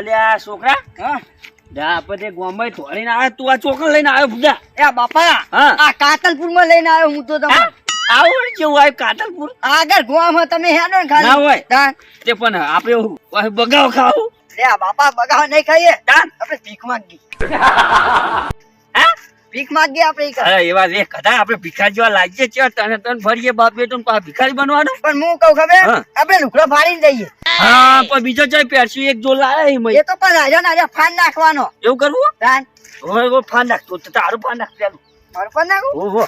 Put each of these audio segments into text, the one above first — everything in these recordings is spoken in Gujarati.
અલ્યા છોકરા. હા? જા ધોળીને આવે તું આ ચોકન લઈને આવ્યો બુડા એ બાપા આ કાતલપુરમાં લઈને આવ્યો હું તો તમને આવું કેવું આવ્યું કાતલપુર? આગળ ગોવામાં તમે હેડો ને ખાલી. હોય. તે. પણ આપણે બગાવ ખાવું. લે બાપા બગાવ નહીં ખાઈએ. આપણે ભીખ માંગી ભીખ માંગીએ આપણે અરે એવા રે કદા આપણે ભિખારી જેવા લાગીએ છીએ તને તને ફરીએ બાપ બેટો ભિખારી બનવાનું? પણ હું કહું ખબર? આપડે આપણે લુકડો ફાડીને જઈએ. હા પણ બીજો ચાઈ પહેરશું એક જો લાય એ તો પણ આજે ને આજે ફાન નાખવાનો. એવું કરવું? ફાન હવે હવે ફાન નાખ તો તો તારું ફાન નાખ પેલું મારું ફાન નાખું? ઓહો.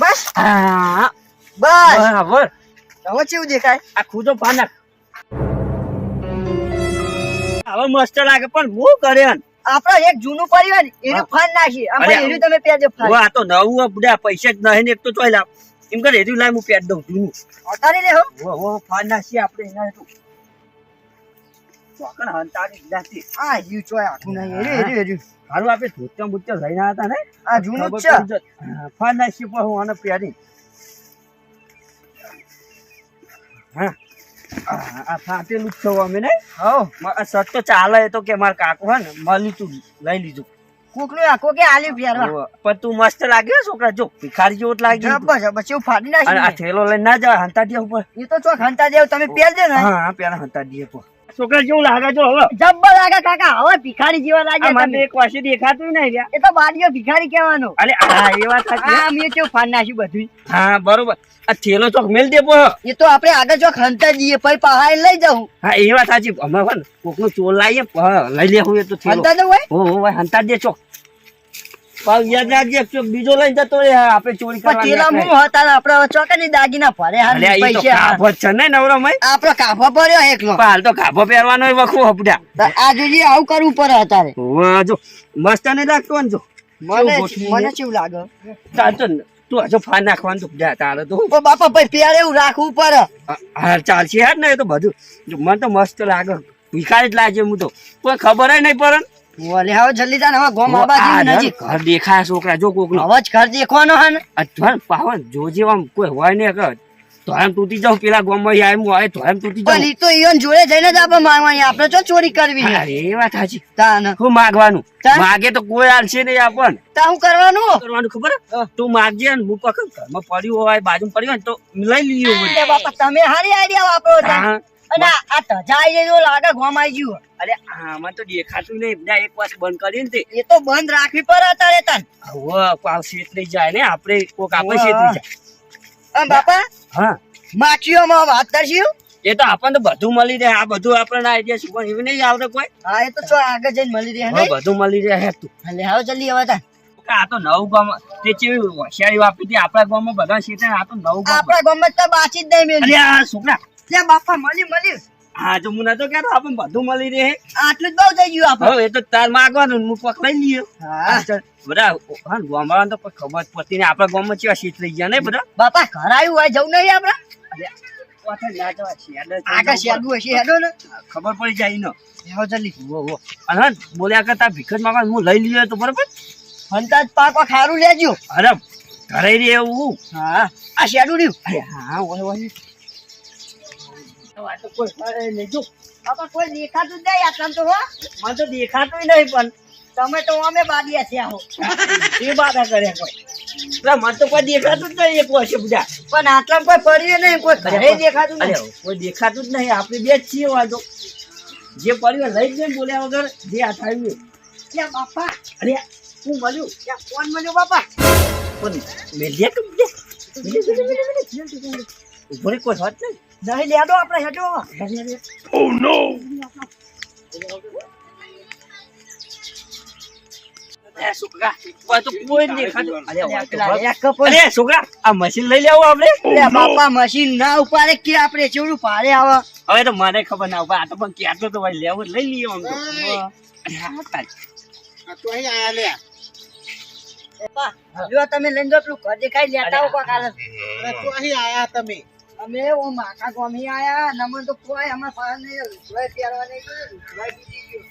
બસ. હા. બસ. બરાબર. હવે કેવું દેખાય? આ ખુદો ફાન નાખ. હવે મસ્ત લાગે પણ હું કરે. આપડે એક જૂનું પડ્યું એનું હા. ફાન નાખીએ. આમ એનું તમે પહેરજો ફાન. આ તો નવું આ પૈસા જ નહીં ને એક તો ચોય લાવ. એમ કરે એનું લાય હું પેટ દઉં જૂનું. ઉતારી લેહો ઓ ઓ ફાન નાખીએ આપણે એના. ચોકણ હંતાડી દીધાથી. આ હ્યુ ચોય આખું નહીં. એર્યું એર્યું એર્યું હારું આપે ધોતિયા બુતિયા લઈને આવ્યા હતા ને? આ જૂનું જ છે. જાય. હા, આને પ્યારી હા. આ ફાટેલું જ અમે ને? હો આ શર્ટ તો ચાલે એ તો કે મારા કાકુ હે ને મળી તું લઈ લીધું. કોકલો આખો કે આલ્યું પહેરવા? પણ તું મસ્ત લાગ્યો છોકરા જો ભિખારી જેવો જ લાગે તું. જબ્બર જબ્બર ફાડી નાખી આ થેલો લઈને ના જા હંતા દે ઉપર. એ તો ચોક હંતા જેવું તમે પહેરજો ને. હા પેલા હંતા દે ઉપર છોકરા જેવું લાગે જો હવે? જબ્બર લાગે કાકા હવે ભિખારી જેવા લાગે મને એક વાસી દેખાતું નહીં લ્યા. એ તો બાડીઓ ભિખારી કહેવાનો. અરે હા એ વાત સાચી. હા મેં કેવું ફાડ નાખ્યું બધું હા બરોબર. આ થેલો ચોક મેલ દે પો. એ તો આપણે આગળ ચોક હંતા જઈએ પછી પહાડ લઈ જાઉં. હા એ વાત સાચી. અમે કોકનું ચોર લાવીએ પ- લઈ લેવું એ તો થેલો. હંતા દે હોય? હો હો હંતા દે ચોક. પાવ યાદ રાખજે બીજો લઈને જતો રે આપણે ચોરી પણ તેલા હું હતા આપણે ચોકાની દાગીના ભરે હાલ અલ્યા ઈ તો પૈસા કાભો છે ને નવરો મય? આપણો કાફો ભર્યો એકલો. હાલ તો કાભો પહેરવાનો વખો હપડા આ જોઈએ આવું કરવું પડે અત્યારે. વાહ જો મસ્ત ને લાગતો ને જો. મને મને કેવું લાગે? તાર તું હજુ ફાન નાખવાનું તો જા તારે તો. બાપા ભાઈ પ્યારે એવું રાખવું પડે. હા ચાલશે યાર ને એ તો બધું. મને તો મસ્ત લાગે. ભિખારી જ લાગે હું તો. કોઈ ખબર નહીં પડે ઓલે હવે જલ્દી જાને હવે ગોમ આબા જેવું નજીક. ઘર દેખાય છોકરા જો કોક નો હવે જ ઘર દેખવાનો હે ને? પાવન જો જેવા કોઈ હોય ને કે ધોરણ તૂટી જાવ પેલા ગોમ આય હું આવે ધોરણ તૂટી પણ ઈ તો ઈયોન જોડે જઈને જ આપણે માંગવાની આપણે ચો ચોરી કરવી અરે એ વાત સાચી. તાન. હું માગવાનું? તા? માગે તો કોઈ આલશે નહીં આપણ તા હું કરવાનું? કરવાનું ખબર? તું માગજે ને હું પકડ. ઘરમાં પડ્યું હોય બાજુ પડ્યું હોય ને તો લઈ લીયો બાપા તમે હારી આઈડિયા વાપરો અને આ તજા આઈ જાય લાગે ગોમ આઈ ગયું અરે આમાં તો દેખાતું નહીં. બધા એક વાર બંધ કરી ને તે. એ તો બંધ રાખવી પડે અત્યારે તન. હવે પાવ શેતરી જાય ને. આપણે કોક આપણે. શેતરી જાય. બાપા હા. માછીઓમાં વાત કરશું એ તો આપણને બધું મળી રહે. આ બધું આપણને આઈડિયા શું? પણ એવું નહીં આવડે કોઈ? હા એ તો ચો આગળ જઈને મળી રહે હા બધું મળી રહે તું એટલે હવે જલ્દી હવે તાન. આ તો નવ ગામ તે ચેવી હોશિયારી વાપરી હતી. આપણા ગામમાં બધા શેતરે આ તો નવ ગામ આપણા ગામમાં તો બાચી જ નહીં મેં. અરે આ છોકરા. લે બાપા મળી મળ્યું. હા તો મુના તો કહેતો આપણને બધું મળી રહે. આટલું જ બહુ થઈ ગયું આપણે. હવે તો તાર માગવાનું હું પકડાઈ લઈએ. બધા હા ગામવાળાને તો ખબર પડતી આપણા ગામમાં ચેવા શીત લઈ ગયા ને બધા? બાપા ઘર આવ્યું હોય જવું નહીં આપણે. ખબર પડી જાય ને જલ્દી. અને બોલ્યા કરતા ભીખ જ માંગવા હું લઈ લઈએ તો બરોબર? હંતા જ પાકવા ખારું લેજો. અરે ઘરે રે એવું. હા. આ શેડું રહ્યું. હા ઓય ઓય. તો કોઈ અરે નહીં. બાપા કોઈ દેખાતું નહીં આટલામ તો હો. મને તો દેખાતું નહીં પણ તમે તો અમે બાદિયા થયા હો. એ બાધા કરે કોઈ મને તો કોઈ દેખાતું જ નહીં વર્ષે બધા. પણ આટલામ કોઈ પડ્યું નહીં કોઈ ઘરે દેખાતું નહીં કોઈ દેખાતું જ નહીં. આપણે બે જ છીએ વાંધો જે પડ્યું લઈ જ બોલ્યા વગર જે આ થયું એ. બાપા. અરે શું મળ્યું? ત્યાં કોણ મળ્યો બાપા. કે રે, કોઈ વાત નહીં. નહીં લેડો આપણે હેડો. ઓ છોકરા આ મશીન લઈ લેવું બાપા મશીન ના ઉપાડે કે ચેવડું આવે. હવે તો મને ખબર ના હોય આ તો પણ ક્યાં તો ભાઈ લેવું લઈ લઈએ આમ તમે લઈને જો પેલું ઘર દેખાઈ લેતા હો આયા હાલત. અમે ઓ માકા ગોમી આયા નમન તો કોઈ અમાર પાસે નહીં પહેરવા નહીં.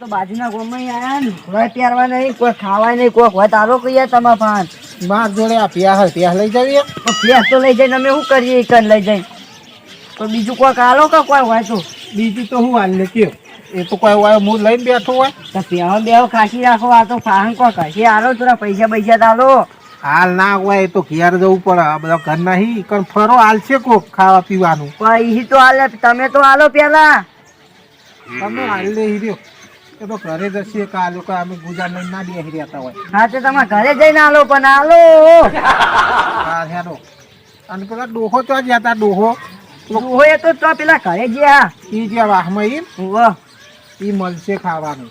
તો બાજુના ગોમાં આયા ને પહેરવા નહીં કોઈ ખાવા નહીં કોઈ હોય તારો કહીએ તમાર પાન માર જોડે આ પ્યાસ હોય લઈ જઈએ તો ફેસ તો લઈ જઈને અમે શું કરીએ કન લઈ જઈને. તો બીજું કોઈ હાલો કે કોઈ હોય તો? બીજું તો હું હાલ કયો એ તો કોઈ હોય હું લઈને બેઠો હોય. તો પેહો બેહો ખાસી રાખો આ તો ફાહન કોઈ કશી આલો થોડા પૈસા પૈસા તાલો હાલ ના હોય તો ઘેર જવું પડે. આ બધા ઘર નહીં પણ ફરો હાલ છે કોક ખાવા પીવાનું. ઈ તો હાલે તમે તો હાલો પેલા. તમે હાલ લે હીર્યો એ તો ઘરે જશે કે આ લોકો અમે ગુજાર લઈને ના બેસી રહેતા હોય. હા તો તમે ઘરે જઈને આલો પણ આલો હા હેરો અને પેલા ડોહો તો જ હતા ડોહો? એ તો તો પેલા ઘરે ગયા. ઈ જે વાહમાં ઈ? ઈ મળશે ખાવાનું.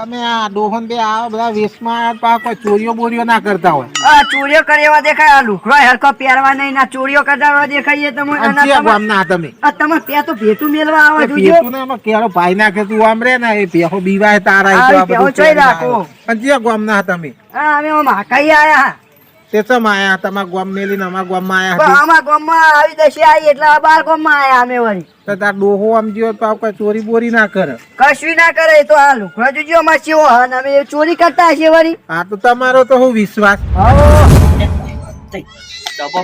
તમે આ ડોહન બે આ બધા વેશમાં કોઈ ચોરીઓ બોરીઓ ના કરતા હોય. આ ચોરીઓ કરવા દેખાય આ લુખરો હરકો પહેરવા નહીં ના ચોરીઓ કરાવવા દેખાય તમે આમ ના તમે- આ તમે. ત્યાં તો ભેટું મેલવા આવો જોજો. ભેટું ના માં કેરો ભાઈ નાખે તું આમ રે ને એ પેહો બીવાય તારા એ તો આ બધું ચોઈ રાખો. પણ જે ગામ ના તમે. હા અમે આમ હાકાઈ આયા. તે ચમ આયા તમારા મેલી મેલીને અમારા ગોમ આયા હતી. આમાં ગામમાં આવી દશે આવી એટલે આ બાર ગોમ આયા અમે વળી તો તાર ડોહો આમ જ્યો તો કોઈ ચોરી બોરી ના કરે કશું ના કરે એ તો આ લુખડો જોજો અમાર ચેવો હા અમે ચોરી કરતા છે વળી આ તો તમારો તો હું વિશ્વાસ આવો ડબો.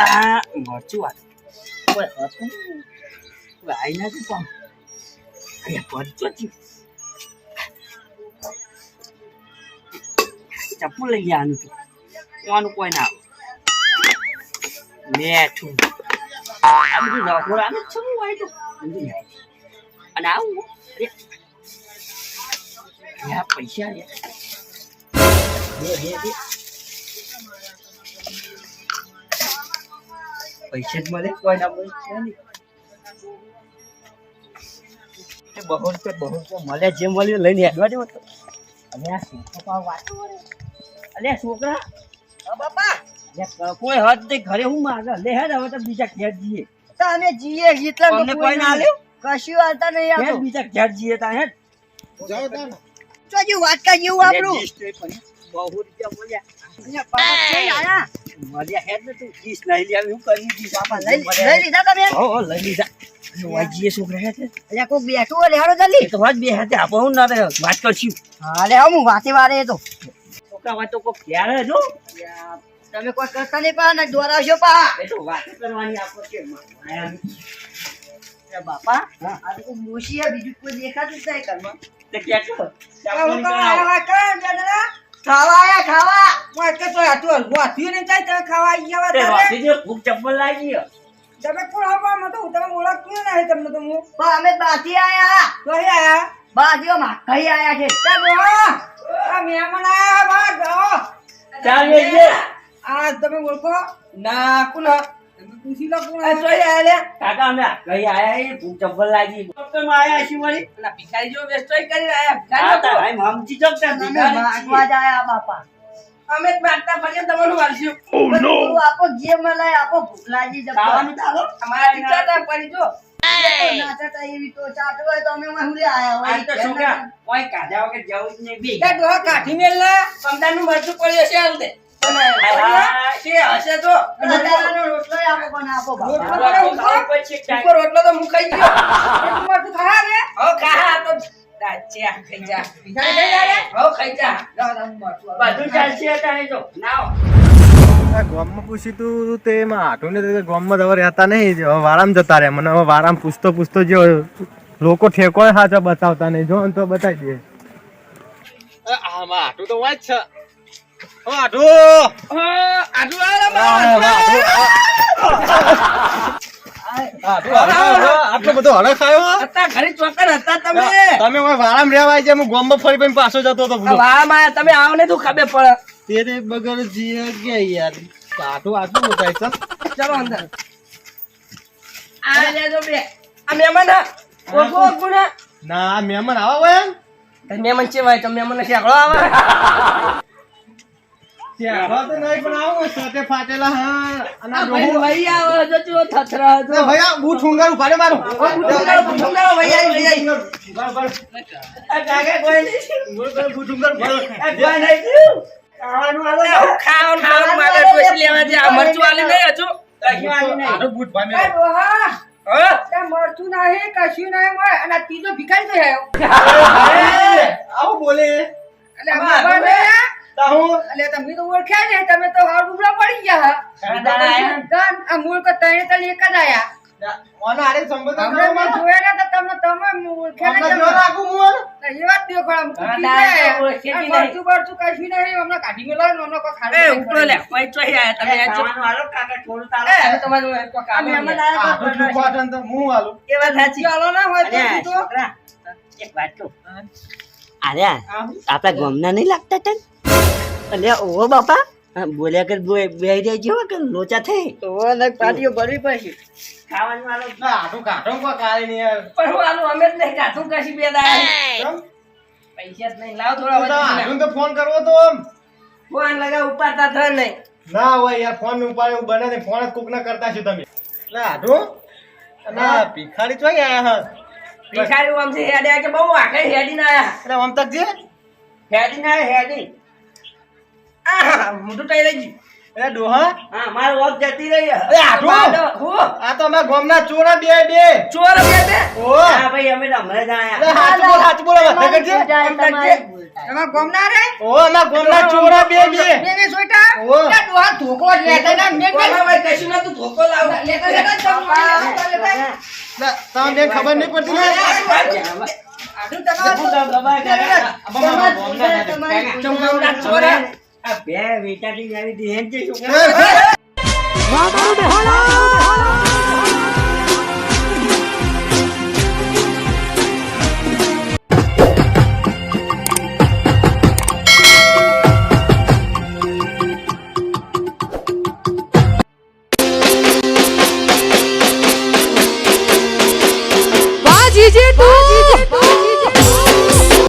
આ મરચું આ. કોઈ હતું. આઈ નથી પણ. અહીંયા ભરચો થયું. ચપ્પુ લઈ ગયા આનું તો. આનું કોઈ ના આવે મેઠું આ બધું રખોડ આને શું હોય તો બધું. અને આવું અરે પૈસા રે પૈસા જ મળે કોઈ ના મળે છે બહુ રૂપિયા બહુ રૂપિયા મળે જે મળ્યું લઈને હેડવા તો અને આ શું વળે. અલે છોકરા. બાપા. કોઈ હદ નહીં ઘરે હું માગે લે હે હવે તો બીજા ઘેર જઈએ. તો અમે જીએ એટલા અમને કોઈ ના આલ્યું? કશું વાર્તા નહીં હેડ બીજા ઘેર જઈએ તા હે જાઓ. ચોજી વાટકા જેવું આપણું. લે, જીસ તો એ પણ બહુ રૂપિયા મળ્યા. અહીંયા બાપા કઈ આયા. મળ્યા હેડ ને તું. જીસ નહીં લે હું કરી દીધું બાપા લઈ લઈ લીધા તમે? હો હો લઈ લીધા. વાજીએ છોકરા હેડ એટલે કોઈ બેઠું હોય લેહાડો જલ્દી. તો વાત બે હાથે આપો હું ના વાત કરશું. હા લે હું વાતે વારે તો. વાત તો કોઈ ક્યારે જો તમે કોઈ કરતા નહીં પા ને દોરાવશો પા. એ તો વાત કરવાની આપો કે બાપા આ તો કોઈ બીજું કોઈ દેખાતું જ નહીં ઘરમાં. તે ક્યાં છો હું તો? ખાવા આયા ખાવા? હું તો હતું વાત્યું ને જાય તમે ખાવા આવી ગયા તમે? ખૂબ ચપ્પલ લાગી તમે કોણ હવા માં તો તમે ઓળખતું નહીં તમને તો હું. પણ અમે બાથી આયા. કઈ આયા? બાજીઓ માં કઈ આયા છે. આ મહેમાન આયા બા જો ચાલ વેચજે. આ તમે ઓળખો? ના કોણ તમે પૂછી લો કોણ આ જોઈ આયા લે કાકા અમે કઈ આયા એ ચપ્પલ લાગી. ડોક્ટરમાં આયા છીએ વળી? ના ભિખારી જો વેસ્ટોય કરી આયા. હા તા ભાઈ મામજી જગતા અમે ભિખારી જ આયા બાપા. અમે જ પછી તમારું વાલશું ઓ નો આપો જે મલાય આપો ભૂખલાજી લાગી ખાવાનું તો આલો. અમારા ટીચર તા જો નાચતા એવી તો ચાટો હોય તો અમે મહુરે આયા હોય. આ તો છોકરા કોઈ કાઢ્યા વગર જવું જ નહીં બી. ડોહા કાઠી મેલ ના પમદાનું મરચું પડ્યું છે આલ દે રોટલો તો મુકાઈ ગયો. જા. ખાઈ જા હો ખાઈ જા. બધું ચાલશે અત્યારે જો. નાવ ગામમાં પૂછ્યું તું તે એમાં હાટું ને તે ગામમાં રહેતા નહીં. હવે વારામ જતા રહે મને હવે વારામ પૂછતો પૂછતો જો લોકો ઠેકોય સાચો બતાવતા નહીં. જો તો બતાવી દે. આમાં હાટું તો વાત છે. આટલો બધો હળે ખાયો હતા ઘરે ચોકર હતા તમે. તમે હવે રહેવા આવી હું ગામમાં ફરી ફરી પાછો જતો હતો વાળામાં તમે આવો ને તું ખબર પડે. તેરે બગર જીએ ગયા યાર હાટું આટલું બતાય છે ચલો અંદર. આ લેજો બે. આ મહેમાન ઓળખો ઓળખો ના. મહેમાન આવા હોય એમ? મહેમાન છે ભાઈ તમે મહેમાન શેકડો આવે. ત્યાં તો નહીં પણ આવું સાથે ફાટેલા હા અને આ આ ભાઈ ડોહો- ભાઈ આવો જો જો થથરા એ ભાઈ આ બૂટ ઊંઘાડું ભાડે મારું. બુઠુંગાળો, બુઠુંગાળો, ભાઈ આવી, ભાઈ આવી. આ કાકા કોઈ નહીં. બૂટ ઊંઘાડું ભાડે. આ કોઈ નહીં. ખાવાનું આલો તો. ખાવાનું ખાવાનું મારે ડોસી લેવા દે આ મરચું આલી નહીં હજુ. કશું આનો બૂટ હા? નહીં કશું નહીં મળે. અને આ ત્રીજો ભિખારી તો આવ્યો આવું બોલે. એટલે આ બાબા ને તા હું. એટલે તમે તો ઓળખ્યા ને તમે તો હાર ડુબળા પડી ગયા? હા. આ મૂળ તો તણે ત્રણ એક જ આયા. ઓનો આરે સંબોધન હમણાં મેં જોયા ને તો તમને તમે ઓળખ્યા ને જો તમે. રાખું મૂળ? એ વાત દ્યો ખરા, હું ઘણા કૂટી દાડા ગયા. તો ઓળખે આ બી નહીં. મરચું બરચું કશું નહીં, હમણાં કાઢી મેલા નો નો કો ખાડે એ નહીં લે. કોઈ આયા તમે આ ખાવાનું હાલો કાકા ઠોળ તારો એ, તમે તમારું એ કામ આલો. આયા તો કોટન તો હું આલું એ વાત સાચી. ચાલો ના હોય તો એક વાત કહું. અરે આપણા ગામના નહીં લાગતા તને? અલે ઓ બાપા બોલ્યા કર બે બે જાય કે લોચા થઈ. ઓ ને પાટીઓ ભરવી પડશે ખાવાનું આલો ના આટલું કાઢો કોઈ કાલે નહીં યાર પણ હું અમે જ નહીં કાઢું કશી બે દાડા. પૈસા જ નહીં લાવ થોડા તો વધુ તો ફોન કરવો તો આમ. ફોન લગા ઉપાડતા થા નહીં. ના હોય યાર ફોન ઉપાડે હું બને નહીં. ફોન જ કુક ના કરતા છો તમે. એટલે આટલું? ના ભિખારી ચોઈ આયા હા ભિખારી આમથી હેડ્યા કે બહુ આખે હેડી ના આયા. એટલે આમ તક જે? હેડી ના આયા, હેડી. આ મોટું ટાઈ રહી ગયું એટલે ડોહા હા મારું વખ જતી રહી અરે આટલું? બાડો, હું. આ તો અમારા ગામના ચોરા બે બે. ચોર બે બે. ઓ હા ભાઈ અમે તો હમણાં જ એટલે આયા હાથ બોલ હાથ બોલ વાત કરજે એમ કરજે. એમાં ગમના રે? ઓ અમારા ગામના ચોરા બે બે. બે બે સોઈટા ઓહો. ત્યાં ડોહા ધોકો જ લેતા ના મેં મેં કોના ભાઈ કશું નતું ધોકો લાવ. લેતા લેતા જમવા લેતા એટલે તમને બેન ખબર નહીં પડતી ને? આટલું તમારે આ બે વેચાતી આવી હતી એમ છે છોકરા